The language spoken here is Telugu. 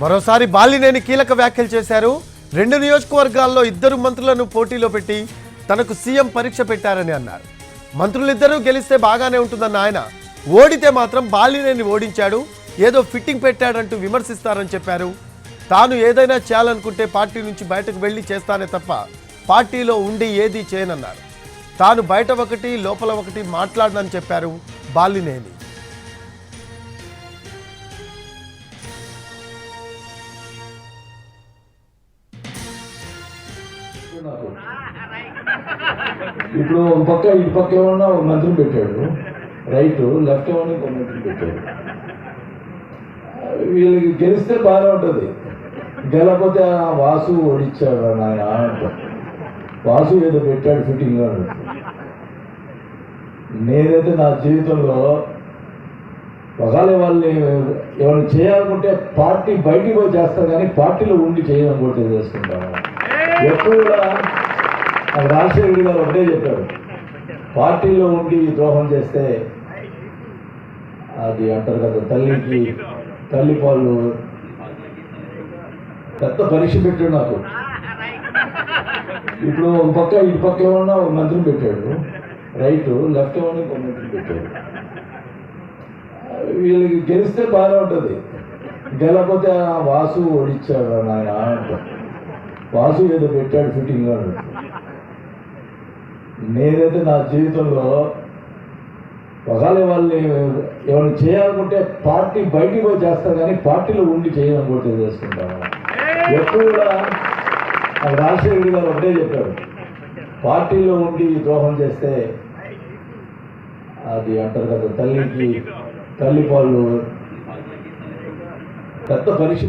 మరోసారి బాలినేని కీలక వ్యాఖ్యలు చేశారు. రెండు నియోజకవర్గాల్లో ఇద్దరు మంత్రులను పోటీలో పెట్టి తనకు సీఎం పరీక్ష పెట్టారని అన్నారు. మంత్రులిద్దరూ గెలిస్తే బాగానే ఉంటుందన్న ఆయన. ఓడితే మాత్రం బాలినేని ఓడించాడు. ఏదో ఫిట్టింగ్ పెట్టాడంటూ విమర్శిస్తారని చెప్పారు. తాను ఏదైనా చేయాలనుకుంటే పార్టీ నుంచి బయటకు వెళ్ళి చేస్తానే తప్ప పార్టీలో ఉండి ఏదీ చేయనన్నారు. తాను బయట ఒకటి లోపల ఒకటి మాట్లాడనని చెప్పారు బాలినేని. నాకు ఇప్పుడు ఒక పక్క ఇటు పక్క ఏమన్నా ఒక మంత్రి పెట్టాడు. రైట్ లెఫ్ట్ ఏమన్నా ఇంకో మంత్రి పెట్టాడు. వీళ్ళకి గెలిస్తే బాగానే ఉంటుంది. గెలకపోతే ఆ వాసు ఓడిచ్చాడు నాయన అంటారు వాసు ఏదో పెట్టాడు ఫిట్టింగ్ అన్నట్టు నేనైతే నా జీవితంలో ఒకవేళ వాళ్ళని ఏమైనా చేయాలనుకుంటే పార్టీ బయటికి పోయి చేస్తారు కానీ పార్టీలో ఉండి చేయాలనుకుంటే చేసుకుంటాను ఎప్పుడు కూడా నాకు రాజశేఖర గారు ఒకటే చెప్పాడు పార్టీలో ఉండి ద్రోహం చేస్తే అది అంటారు కదా తల్లికి తల్లి పాలు పెద్ద పరీక్ష పెట్టాడు నాకు. ఇప్పుడు ఒక పక్క ఇటు పక్క ఏమన్నా ఒక మంత్రి పెట్టాడు. రైట్ లెఫ్ట్ ఏమన్నా ఒక మంత్రి పెట్టాడు. వీళ్ళకి గెలిస్తే బాగానే ఉంటుంది. గెలకపోతే ఆ వాసు ఓడిచ్చాడు నాయన అంటారు. వాసు ఏదో పెట్టాడు ఫిట్టింగ్ అన్నట్టు నేనైతే నా జీవితంలో ఒకవేళ వాళ్ళని ఏమైనా చేయాలనుకుంటే పార్టీ బయటికి పోయి చేస్తారు కానీ పార్టీలో ఉండి చేయాలనుకుంటే చేసుకుంటాను ఎప్పుడు కూడా రాజశేఖర గారు ఒకటే చెప్పారు. పార్టీలో ఉండి ద్రోహం చేస్తే అది అంటారు కదా తల్లికి తల్లి పాలు పెద్ద పరీక్ష